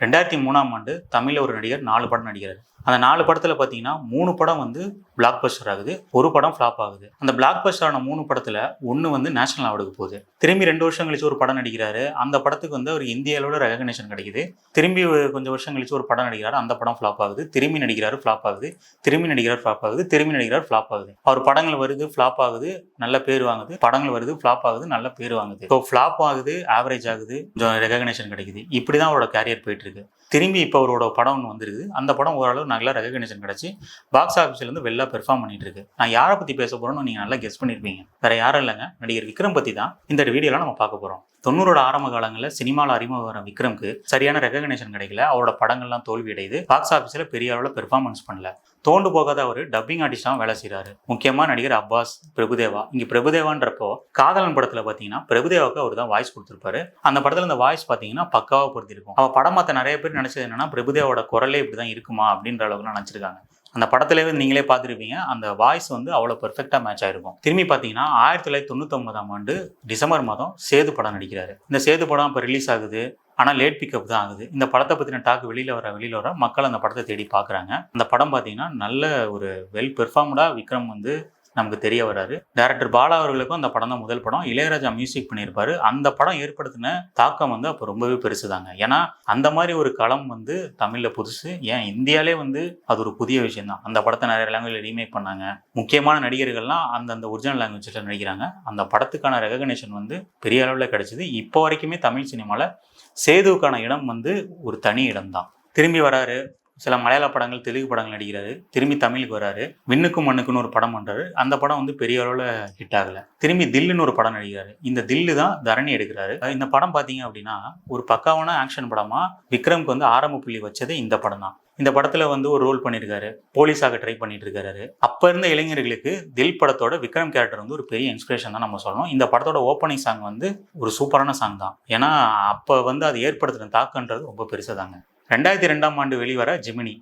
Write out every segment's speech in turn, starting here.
ரெண்டாயிரத்தி மூணாம் ஆண்டு தமிழில் ஒரு நடிகர் நாலு படம் நடிக்கிறார். அந்த நாலு படத்தில் பார்த்தீங்கன்னா மூணு படம் வந்து பிளாக் பஸ்டர் ஆகுது ஒரு படம் ஃப்ளாப் ஆகுது. அந்த பிளாக் பஸ்டரான மூணு படத்தில் ஒன்று வந்து நேஷனல் அவார்டுக்கு போகுது. திரும்பி ரெண்டு வருஷம் கழிச்சு ஒரு படம் நடிக்கிறாரு. அந்த படத்துக்கு வந்து ஒரு இந்திய அளவில் ரெகக்னேஷன் கிடைக்குது. திரும்பி ஒரு கொஞ்சம் வருஷம் கழிச்சு ஒரு படம் நடிக்கிறாரு அந்த படம் ஃப்ளாப் ஆகுது. திரும்பி நடிக்கிறாரு ஃப்ளாப் ஆகுது. திரும்பி நடிக்கிறார் ஃப்ளாப் ஆகுது. திரும்பி நடிக்கிறார் ஃப்ளாப் ஆகுது. அவர் படங்கள் வருது ஃப்ளாப் ஆகுது நல்ல பேர் வாங்குது. படங்கள் வருது ஃப்ளாப் ஆகுது நல்ல பேர் வாங்குது. ஸோ ஃப்ளாப் ஆகுது ஆவரேஜ் ஆகுது கொஞ்சம் ரெகக்னேஷன் கிடைக்குது. இப்படி தான் அவரோட கேரியர் போயிட்டு இருக்கு. திரும்பி இப்போ அவரோட படம் ஒன்று வந்துருக்குது. அந்த படம் ஓரளவு நல்ல ரெகக்னேஷன் கிடச்சி பாக்ஸ் ஆஃபீஸ்லேருந்து வெளில பெர்ஃபார்ம் பண்ணிட்டு இருக்கு நான் யாரை பற்றி பேச போகிறோன்னு நீங்கள் நல்லா கெஸ் பண்ணியிருப்பீங்க வேற யாரும் இல்லைங்க. நடிகர் விக்ரம் பற்றி தான் இந்த வீடியோவில் நம்ம பார்க்க போகிறோம் தொண்ணூறோட ஆரம்ப காலங்களில் சினிமாவில் அறிமுகம் விக்ரம்க்கு சரியான ரெகக்னேஷன் கிடைக்கல. அவரோட படங்கள்லாம் தோல்வி அடையுது. பாக்ஸ் ஆஃபீஸில் பெரிய அளவில் பெர்ஃபார்மன்ஸ் பண்ணல. தோண்டு போகாத அவர் டப்பிங் ஆர்டிஸ்டாகவும் வேலை செய்கிறாரு முக்கியமாக நடிகர் அப்பாஸ் பிரபுதேவா. இங்கே பிரபுதேவான்றப்போ காதலன் படத்தில் பார்த்தீங்கன்னா பிரபுதேவாவுக்கு அவர் தான் வாய்ஸ் கொடுத்துருப்பாரு. அந்த படத்தில் அந்த வாய்ஸ் பார்த்தீங்கன்னா பக்காவாக பொருத்திருக்கும் அவள் படம் பார்த்த நிறைய பேர் நினச்சது என்னன்னா பிரபுதேவோட குரலே இப்படி தான் இருக்குமா அப்படின்ற அளவுக்குலாம் நினச்சிருக்காங்க. அந்த படத்துல வந்து நீங்களே பார்த்துருப்பீங்க. அந்த வாய்ஸ் வந்து அவ்வளோ பெர்ஃபெக்டாக மேட்ச் ஆயிருக்கும். திரும்பி பார்த்தீங்கன்னா ஆயிரத்தி தொள்ளாயிரத்தி தொண்ணூத்தொம்பதாம் ஆண்டு டிசம்பர் மாதம் சேது படம் நடிக்கிறாரு. இந்த சேது படம் இப்போ ரிலீஸ் ஆகுது. ஆனால் லேட் பிக்கப் தான் ஆகுது. இந்த படத்தை பற்றின டாக் வெளியில் வர வெளியில் வர மக்கள் அந்த படத்தை தேடி பார்க்குறாங்க. அந்த படம் பார்த்தீங்கன்னா நல்ல ஒரு வெல் பெர்ஃபார்ம்டாக விக்ரம் வந்து நமக்கு தெரிய வராரு. டேரக்டர் பாலா அவர்களுக்கும் அந்த படம் தான் முதல் படம். இளையராஜா மியூசிக் பண்ணியிருப்பாரு. அந்த படம் ஏற்படுத்தின தாக்கம் வந்து அப்போ ரொம்பவே பெருசுதாங்க. ஏன்னா அந்த மாதிரி ஒரு களம் வந்து தமிழில் புதுசு. ஏன்? இந்தியாலே வந்து அது ஒரு புதிய விஷயம் தான். அந்த படத்தை நிறைய லாங்குவேஜ் ரீமேக் பண்ணாங்க. முக்கியமான நடிகர்கள்லாம் அந்தந்த ஒரிஜினல் லாங்குவேஜில் நடிக்கிறாங்க. அந்த படத்துக்கான ரெகக்னேஷன் வந்து பெரிய அளவில் கிடைச்சிது. இப்போ வரைக்குமே தமிழ் சினிமாவில் சேதுவுக்கான இடம் வந்து ஒரு தனி இடம் தான். திரும்பி வராரு. சில மலையாள படங்கள் தெலுங்கு படங்கள் நடிக்கிறாரு. திரும்பி தமிழுக்கு வராரு. விண்ணுக்கும் மண்ணுக்குன்னு ஒரு படம் பண்றாரு. அந்த படம் வந்து பெரிய அளவில் ஹிட் ஆகல. திரும்பி தில்லுன்னு ஒரு படம் நடிக்கிறாரு. இந்த தில்லு தான் தரணி எடுக்கிறாரு. இந்த படம் பார்த்தீங்க அப்படின்னா ஒரு பக்காவான ஆக்ஷன் படமா விக்ரம்க்கு வந்து ஆரம்ப புள்ளி வச்சது இந்த படம் தான். இந்த படத்துல வந்து ஒரு ரோல் பண்ணியிருக்காரு போலீஸாக ட்ரை பண்ணிட்டு இருக்காரு அப்ப இருந்த இளைஞர்களுக்கு தில் படத்தோட விக்ரம் கேரக்டர் வந்து ஒரு பெரிய இன்ஸ்பிரேஷன் தான் நம்ம சொல்லணும். இந்த படத்தோட ஓப்பனிங் சாங் வந்து ஒரு சூப்பரான சாங் தான். ஏன்னா அப்ப வந்து அது ஏற்படுத்தின தாக்கன்றது ரொம்ப பெருசுதாங்க ரெண்டாயிரத்தி ரெண்டாம் ஆண்டு வெளிவர ஜெமினி.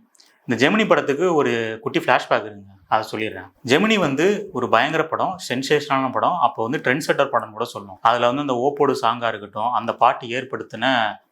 இந்த ஜெமினி படத்துக்கு ஒரு குட்டி ஃப்ளாஷ்பேக் இருக்குங்க அதை சொல்லிடுறேன். ஜெமினி வந்து ஒரு பயங்கர படம் சென்சேஷனான படம். அப்போ வந்து ட்ரெண்ட் செட்டர் படம் கூட சொல்லணும். அதில் வந்து அந்த ஓப்போடு சாங்காக இருக்கட்டும் அந்த பாட்டு ஏற்படுத்தின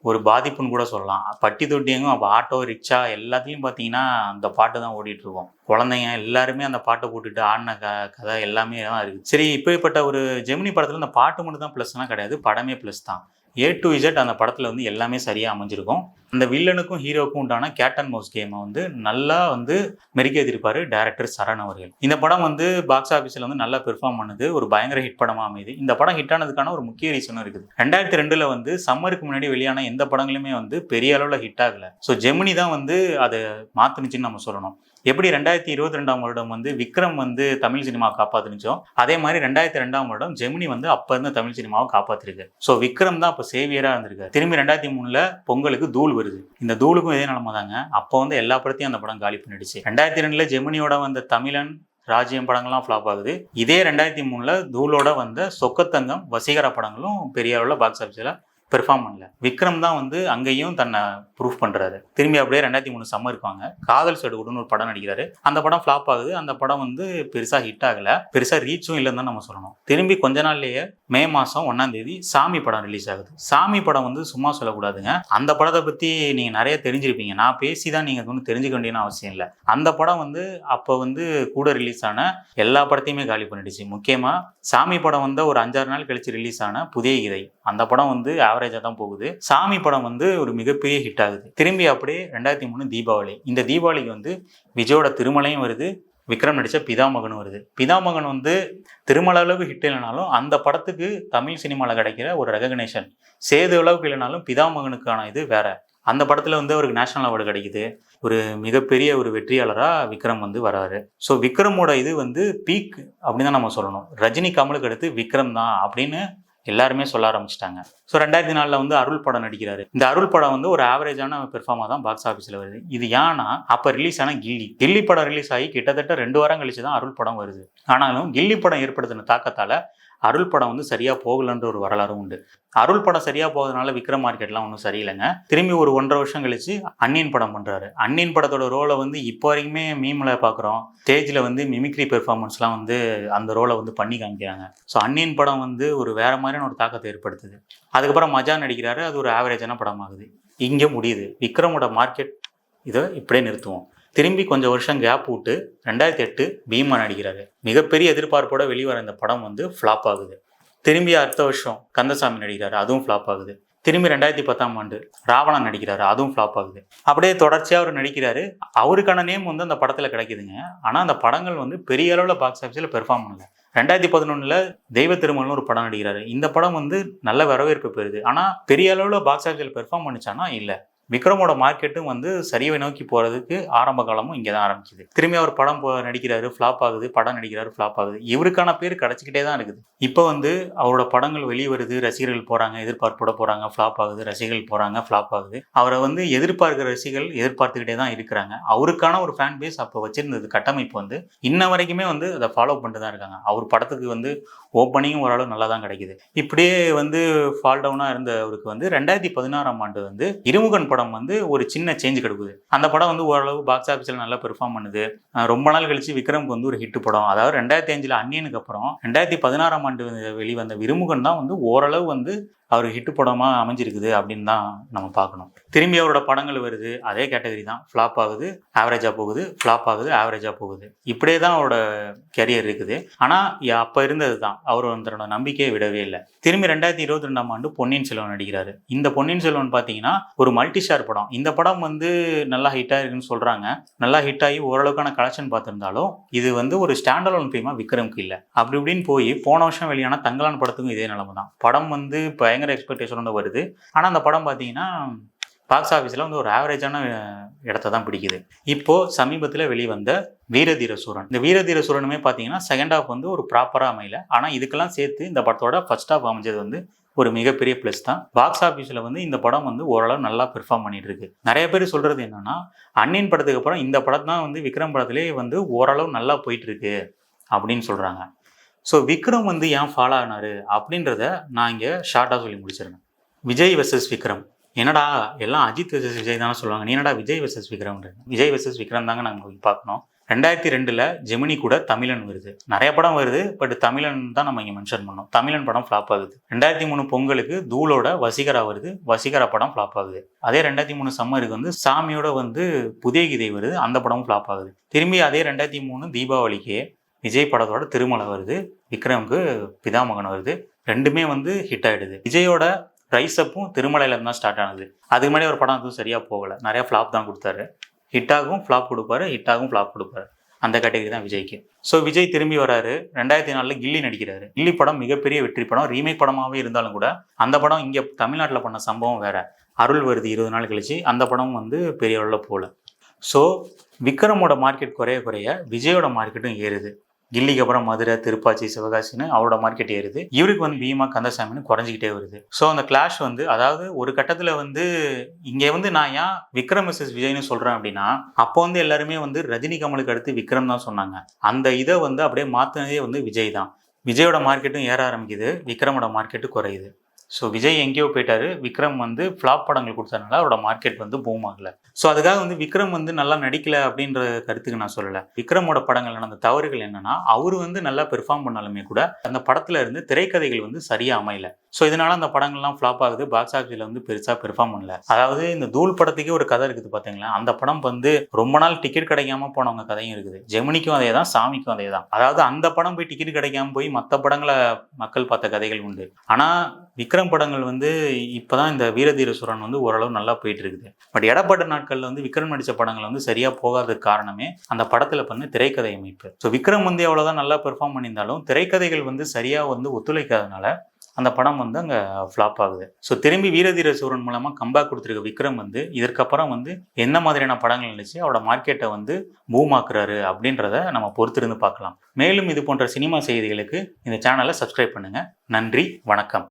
ஒரு பாதிப்புன்னு கூட சொல்லலாம். பட்டி தொட்டியங்கும் அப்போ ஆட்டோ ரிக்ஷா எல்லாத்துலேயும் பார்த்தீங்கன்னா அந்த பாட்டு தான் ஓடிட்டு குழந்தைங்க எல்லாருமே அந்த பாட்டை போட்டுட்டு ஆடின க கதை எல்லாமே தான் இருக்குது சரி இப்படிப்பட்ட ஒரு ஜெமினி படத்தில் இந்த பாட்டு மட்டும் தான் ப்ளஸ்லாம் கிடையாது. படமே ப்ளஸ் தான். ஏ டு இசட் அந்த படத்தில் வந்து எல்லாமே சரியாக அமைஞ்சிருக்கும். அந்த வில்லனுக்கும் ஹீரோக்கும் உண்டான கேட் அண்ட் மவுஸ் கேமை வந்து நல்லா வந்து மெருகேற்றிருப்பாரு டேரக்டர் சரண் அவர்கள். இந்த படம் வந்து பாக்ஸ் ஆஃபீஸில் வந்து நல்லா பெர்ஃபார்ம் பண்ணுது. ஒரு பயங்கர ஹிட் படமாக அமையுது. இந்த படம் ஹிட் ஆனதுக்கான ஒரு முக்கிய ரீசனும் இருக்குது. ரெண்டாயிரத்தி ரெண்டில் வந்து சம்மருக்கு முன்னாடி வெளியான எந்த படங்களுமே வந்து பெரிய அளவில் ஹிட் ஆகலை. ஸோ ஜெமினி தான் வந்து அதை மாற்றுனுச்சுன்னு நம்ம சொல்லணும். எப்படி ரெண்டாயிரத்தி இருபத்தி ரெண்டாம் வருடம் வந்து விக்ரம் வந்து தமிழ் சினிமா காப்பாத்துனுச்சோ அதே மாதிரி ரெண்டாயிரத்தி ரெண்டாம் வருடம் ஜெமினி வந்து அப்ப இருந்த தமிழ் சினிமாவை காப்பாத்திருக்கு. ஸோ விக்ரம் தான் அப்போ சேவியரா இருந்திருக்காரு. திரும்பி ரெண்டாயிரத்தி மூணுல பொங்கலுக்கு தூள் வருது. இந்த தூளுக்கும் இதே நிலமை தாங்க. அப்போ வந்து எல்லா படத்தையும் அந்த படம் காலி பண்ணிடுச்சு. ரெண்டாயிரத்தி ரெண்டுல ஜெமினியோட வந்த தமிழன் ராஜ்யம் படங்கள்லாம் ஃப்ளாப் ஆகுது. இதே ரெண்டாயிரத்தி மூணுல தூளோட வந்த சொக்கத்தங்கம் வசீகர படங்களும் பெரிய அளவில் பாக்ஸ் ஆஃபீஸில் பெர்ஃபார்ம் பண்ணல. விக்ரம் தான் வந்து அங்கேயும் தன்னை ப்ரூஃப் பண்ணுறாரு திரும்பி அப்படியே ரெண்டாயிரத்தி மூணு சம்மர் இருக்காங்க காதல் சடுகுடுன்னு ஒரு படம் நடிக்கிறாரு. அந்த படம் ஃப்ளாப் ஆகுது. அந்த படம் வந்து பெருசாக ஹிட் ஆகலை. பெருசாக ரீச்சும் இல்லைன்னு தான் நம்ம சொல்லணும். திரும்பி கொஞ்ச நாள்லேயே மே மாதம் ஒன்றாம் தேதி சாமி படம் ரிலீஸ் ஆகுது. சாமி படம் வந்து சும்மா சொல்லக்கூடாதுங்க. அந்த படத்தை பற்றி நீங்கள் நிறைய தெரிஞ்சிருப்பீங்க. நான் பேசி தான் நீங்கள் வந்து தெரிஞ்சுக்க வேண்டிய அவசியம் இல்லை. அந்த படம் வந்து அப்போ வந்து கூட ரிலீஸ் ஆன எல்லா படத்தையுமே காலி பண்ணிடுச்சு. முக்கியமாக சாமி படம் வந்து ஒரு அஞ்சாறு நாள் கழிச்சு ரிலீஸ் ஆன புதிய இதை. அந்த படம் வந்து ஆவரேஜாக தான் போகுது. சாமி படம் வந்து ஒரு மிகப்பெரிய ஹிட் ஆகுது. திரும்பி அப்படியே ரெண்டாயிரத்தி மூணு தீபாவளி. இந்த தீபாவளிக்கு வந்து விஜயோட திருமலையும் வருது. விக்ரம் நடித்த பிதாமகனும் வருது. பிதாமகன் வந்து திருமல அளவுக்கு ஹிட் இல்லைனாலும் அந்த படத்துக்கு தமிழ் சினிமாவில் கிடைக்கிற ஒரு ரெகக்னேஷன் சேது அளவுக்கு இல்லைனாலும் பிதாமகனுக்கான இது வேற. அந்த படத்தில் வந்து அவருக்கு நேஷனல் அவார்டு கிடைக்குது. ஒரு மிகப்பெரிய ஒரு வெற்றியாளராக விக்ரம் வந்து வராரு. ஸோ விக்ரமோட இது வந்து பீக் அப்படின்னு தான் நம்ம சொல்லணும். ரஜினி கமலுக்கு அடுத்து விக்ரம் தான் அப்படின்னு எல்லாருமே சொல்ல ஆரம்பிச்சிட்டாங்க. ஸோ ரெண்டாயிரத்தி நாலில் வந்து அருள் படம் நடிக்கிறாரு. இந்த அருள் படம் வந்து ஒரு ஆவரேஜான பெர்ஃபார்மாக தான் பாக்ஸ் ஆஃபீஸில் வருது. இது ஏன்னா அப்போ ரிலீஸ் ஆன கில்லி. கில்லி படம் ரிலீஸ் ஆகி கிட்டத்தட்ட ரெண்டு வாரம் கழிச்சு தான் அருள் படம் வருது. ஆனாலும் கில்லி படம் ஏற்படுத்தின தாக்கத்தால் அருள் படம் வந்து சரியாக போகலன்ற ஒரு வரலாறும் உண்டு. அருள் படம் சரியாக போகிறதுனால விக்ரம் மார்க்கெட்லாம் ஒன்றும் சரியில்லைங்க. திரும்பி ஒரு ஒன்றரை வருஷம் கழிச்சு அன்னியன் படம் பண்ணுறாரு அன்னியன் படத்தோட ரோலை வந்து இப்போ வரைக்குமே மீமில் பார்க்குறோம் ஸ்டேஜில் வந்து மிமிக்ரி பெர்ஃபார்மன்ஸ்லாம் வந்து அந்த ரோலை வந்து பண்ணி காமிக்கிறாங்க. ஸோ அன்னியன் படம் வந்து ஒரு வேற மாதிரியான ஒரு தாக்கத்தை ஏற்படுத்துது. அதுக்கப்புறம் மஜா நடிக்கிறாரு. அது ஒரு ஆவரேஜான படம் ஆகுது இங்கே முடியுது. விக்ரமோட மார்க்கெட் இதை இப்படியே நிறுத்துவோம். திரும்பி கொஞ்சம் வருஷம் கேப் விட்டு ரெண்டாயிரத்தி எட்டு பீமா நடிக்கிறாரு மிகப்பெரிய எதிர்பார்ப்போட வெளிவர இந்த படம் வந்து ஃப்ளாப் ஆகுது. திரும்பி அடுத்த வருஷம் கந்தசாமி நடிக்கிறாரு அதுவும் ஃப்ளாப் ஆகுது. திரும்பி ரெண்டாயிரத்தி பத்தாம் ஆண்டு ராவணன் நடிக்கிறாரு அதுவும் ஃப்ளாப் ஆகுது. அப்படியே தொடர்ச்சியாக அவர் நடிக்கிறாரு. அவருக்கான நேம் வந்து அந்த படத்தில் கிடைக்குதுங்க. ஆனால் அந்த படங்கள் வந்து பெரிய அளவில் பாக்ஸ் ஆஃபீஸில் பெர்ஃபார்ம் பண்ணல. ரெண்டாயிரத்தி பதினொன்றில் தெய்வ திருமல்னு ஒரு படம் நடிக்கிறாரு. இந்த படம் வந்து நல்ல வரவேற்பு பெறுது. ஆனால் பெரிய அளவில் பாக்ஸ் ஆஃபீஸில் பெர்ஃபார்ம் பண்ணிச்சானா இல்லை. விக்ரமோட மார்க்கெட்டும் வந்து சரிவை நோக்கி போகிறதுக்கு ஆரம்ப காலமும் இங்கே தான் ஆரம்பிக்குது. திரும்பி அவர் படம் போ நடிக்கிறாரு ஃப்ளாப் ஆகுது படம் நடிக்கிறாரு ஃப்ளாப் ஆகுது. இவருக்கான பேர் கிடச்சிக்கிட்டே தான் இருக்குது. இப்போ வந்து அவரோட படங்கள் வெளியே வருது ரசிகர்கள் போகிறாங்க எதிர்பார்ப்போட போகிறாங்க ஃப்ளாப் ஆகுது ரசிகர்கள் போகிறாங்க ஃப்ளாப் ஆகுது. அவரை வந்து எதிர்பார்க்கிற ரசிகர்கள் எதிர்பார்த்துக்கிட்டே தான் இருக்கிறாங்க. அவருக்கான ஒரு ஃபேன் பேஸ் அப்போ வச்சிருந்தது கட்டமைப்பு வந்து இன்ன வரைக்குமே வந்து அதை ஃபாலோ பண்ணிட்டு தான் இருக்காங்க. அவர் படத்துக்கு வந்து ஓப்பனிங்கும் ஓரளவு நல்லா தான் கிடைக்குது. இப்படியே வந்து ஃபால் டவுனாக வந்து ரெண்டாயிரத்தி பதினாறாம் ஆண்டு வந்து இருமுகன் படம் வந்து ஒரு சின்ன சேஞ்ச் கிடைக்குது. அந்த படம் வந்து ஓரளவு பாக்ஸ் ஆஃபீஸில் நல்லா பெர்ஃபார்ம் பண்ணுது. ரொம்ப நாள் கழிச்சு விக்ரம்க்கு வந்து ஒரு ஹிட் படம். அதாவது ரெண்டாயிரத்தி அஞ்சில் அன்னியனுக்கு அப்புறம் ரெண்டாயிரத்தி பதினாறாம் ஆண்டு வெளிவந்த விருமுகன் தான் வந்து ஓரளவு வந்து அவர் ஹிட்டு படமாக அமைஞ்சிருக்குது அப்படின்னு தான் நம்ம பார்க்கணும். திரும்பி அவரோட படங்கள் வருது அதே கேட்டகரி தான். ஃப்ளாப் ஆகுது ஆவரேஜாக போகுது ஃப்ளாப் ஆகுது ஆவரேஜாக போகுது. இப்படியே தான் அவரோட கெரியர் இருக்குது. ஆனால் அப்போ இருந்தது தான். அவர் தன்னோட நம்பிக்கையை விடவே இல்லை. திரும்பி ரெண்டாயிரத்தி இருபத்தி ரெண்டாம் ஆண்டு பொன்னியின் செல்வன் நடிக்கிறாரு. இந்த பொன்னியின் செல்வன் பார்த்தீங்கன்னா ஒரு மல்டி ஸ்டார் படம். இந்த படம் வந்து நல்லா ஹிட் ஆயிருக்குன்னு சொல்கிறாங்க நல்லா ஹிட் ஆகி ஓரளவுக்கான கலெக்ஷன் பார்த்துருந்தாலும் இது வந்து ஒரு ஸ்டாண்டலோன் ஃபிலிமாக விக்ரம்க்கு இல்லை. அப்படி இப்படின்னு போய் போன வருஷம் வெளியான தங்கலான் படத்துக்கும் இதே நிலைமை தான். படம் வந்து பயங்கர எக்ஸ்பெக்டேஷனோட வருது. ஆனால் அந்த படம் பார்த்தீங்கன்னா பாக்ஸ் ஆஃபீஸில் வந்து ஒரு ஆவரேஜான இடத்த தான் பிடிக்குது. இப்போது சமீபத்தில் வெளிவந்த வீரதீர சூரன். இந்த வீரதீர சூரனுமே பார்த்தீங்கன்னா செகண்ட் ஹாஃப் வந்து ஒரு ப்ராப்பராக அமையல. ஆனால் இதுக்கெல்லாம் சேர்த்து இந்த படத்தோட ஃபர்ஸ்ட் ஹாஃப் அமைஞ்சது வந்து ஒரு மிகப்பெரிய ப்ளஸ் தான். பாக்ஸ் ஆஃபீஸில் வந்து இந்த படம் வந்து ஓரளவு நல்லா பெர்ஃபார்ம் பண்ணிட்டு இருக்கு நிறைய பேர் சொல்றது என்னன்னா அன்னின் படத்துக்கு அப்புறம் இந்த படம் தான் வந்து விக்ரம் படத்திலே வந்து ஓரளவு நல்லா போயிட்டு இருக்கு அப்படின்னு சொல்றாங்க. ஸோ விக்ரம் வந்து ஏன் ஃபாலோ ஆனார் அப்படின்றத நான் இங்கே ஷார்ட்டாக சொல்லி முடிச்சிருக்கேன் விஜய் வெர்சஸ் விக்ரம். என்னடா எல்லாம் அஜித் வெர்சஸ் விஜய் தானே சொல்லுவாங்க. நீ என்னடா விஜய் வெர்சஸ் விக்ரம் விஜய் வெர்சஸ் விக்ரம் தாங்க நாங்கள் பார்க்கணும். ரெண்டாயிரத்தி ரெண்டில் ஜெமினி கூட தமிழன் வருது. நிறைய படம் வருது பட் தமிழன் தான் நம்ம இங்கே மென்ஷன் பண்ணோம் தமிழன் படம் ஃப்ளாப் ஆகுது. ரெண்டாயிரத்தி மூணு பொங்கலுக்கு தூளோட வசீகரா வருது. வசீகரா படம் ஃப்ளாப் ஆகுது. அதே ரெண்டாயிரத்தி மூணு சம்மருக்கு வந்து சாமியோட வந்து புதிய கீதை வருது. அந்த படமும் ஃப்ளாப் ஆகுது. திரும்பி அதே ரெண்டாயிரத்தி மூணு தீபாவளிக்கு விஜய் படத்தோட திருமலை வருது விக்ரமுக்கு பிதாமகன் வருது. ரெண்டுமே வந்து ஹிட் ஆகிடுது விஜயோட ரைஸ் அப்பும் திருமலையில தான் ஸ்டார்ட் ஆனது. அதுக்கு முன்னாடி ஒரு படம் எதுவும் சரியாக போகல. நிறையா ஃப்ளாப் தான் கொடுத்தாரு. ஹிட்டாகவும் ஃப்ளாப் கொடுப்பாரு ஹிட்டாகவும் ஃப்ளாப் கொடுப்பாரு. அந்த கேட்டகரி தான் விஜய்க்கு. ஸோ விஜய் திரும்பி வராரு. ரெண்டாயிரத்தி நாலில் கில்லி நடிக்கிறாரு. கில்லி படம் மிகப்பெரிய வெற்றி படம். ரீமேக் படமாகவே இருந்தாலும் கூட அந்த படம் இங்கே தமிழ்நாட்டில் பண்ண சம்பவம் வேற. அருள் வருது இருபது நாள் கழிச்சு. அந்த படம் வந்து பெரிய அளவில் போகல ஸோ விக்ரமோட மார்க்கெட் குறைய குறைய விஜயோட மார்க்கெட்டும் ஏறுது. கில்லிக்கு அப்புறம் மதுரை திருப்பாச்சி சிவகாசின்னு அவரோட மார்க்கெட் ஏறுது. இவருக்கு வந்து பீமா கந்தசாமின்னு குறைஞ்சிக்கிட்டே வருது. ஸோ அந்த கிளாஷ் வந்து அதாவது ஒரு கட்டத்தில் வந்து இங்கே வந்து நான் ஏன் விக்ரம் மிஸ்எஸ் விஜய்னு சொல்கிறேன் அப்படின்னா அப்போ வந்து எல்லாருமே வந்து ரஜினி கமலுக்கு அடுத்து விக்ரம் தான் சொன்னாங்க. அந்த இதை வந்து அப்படியே மாற்றினதே வந்து விஜய் தான். விஜயோட மார்க்கெட்டும் ஏற ஆரம்பிக்குது. விக்ரமோட மார்க்கெட்டு குறையுது. ஸோ விஜய் எங்கேயோ போயிட்டாரு. விக்ரம் வந்து ஃப்ளாப் படங்கள் கொடுத்ததுனால அவரோட மார்க்கெட் வந்து பூம் ஆகல. ஸோ அதுக்காக வந்து விக்ரம் வந்து நல்லா நடிக்கல அப்படின்ற கருத்துக்கு நான் சொல்லலை. விக்ரமோட படங்கள் நடந்த தவறுகள் என்னன்னா அவர் வந்து நல்லா பெர்ஃபார்ம் பண்ணாலுமே கூட அந்த படத்துல இருந்து திரைக்கதைகள் வந்து சரியா அமையல. ஸோ இதனால அந்த படங்கள்லாம் ஃப்ளாப் ஆகுது. பாக்ஸ் ஆஃபீஸில் வந்து பெருசாக பெர்ஃபார்ம் பண்ணல. அதாவது இந்த தூள் படத்துக்கே ஒரு கதை இருக்குது பார்த்தீங்களா அந்த படம் வந்து ரொம்ப நாள் டிக்கெட் கிடைக்காம போனவங்க கதையும் இருக்குது. ஜெமினிக்கும் அதே தான் சாமிக்கும் அதே தான். அதாவது அந்த படம் போய் டிக்கெட் கிடைக்காம போய் மற்ற படங்களை மக்கள் பார்த்த கதைகள் உண்டு. ஆனால் விக்ரம் படங்கள் வந்து இப்போதான் இந்த வீரதீர சுரன் வந்து ஓரளவு நல்லா போயிட்டு இருக்குது பட் இடப்பட்ட நாட்களில் வந்து விக்ரம் நடித்த படங்கள் வந்து சரியா போகாததுக்கு காரணமே அந்த படத்தில் பண்ண திரைக்கதை அமைப்பு. ஸோ விக்ரம் வந்து எவ்வளோதான் நல்லா பெர்ஃபார்ம் பண்ணியிருந்தாலும் திரைக்கதைகள் வந்து சரியா வந்து ஒத்துழைக்காதனால அந்த படம் வந்து அங்கே ஃப்ளாப் ஆகுது. ஸோ திரும்பி வீரதீர சூரன் மூலமாக கம்பேக் கொடுத்துருக்க விக்ரம் வந்து இதற்கப்புறம் வந்து என்ன மாதிரியான படங்கள் நினச்சி அவரோட மார்க்கெட்டை வந்து பூமாக்குறாரு அப்படின்றத நம்ம பொறுத்திருந்து பார்க்கலாம். மேலும் இது போன்ற சினிமா செய்திகளுக்கு இந்த சேனலை சப்ஸ்கிரைப் பண்ணுங்கள் நன்றி வணக்கம்.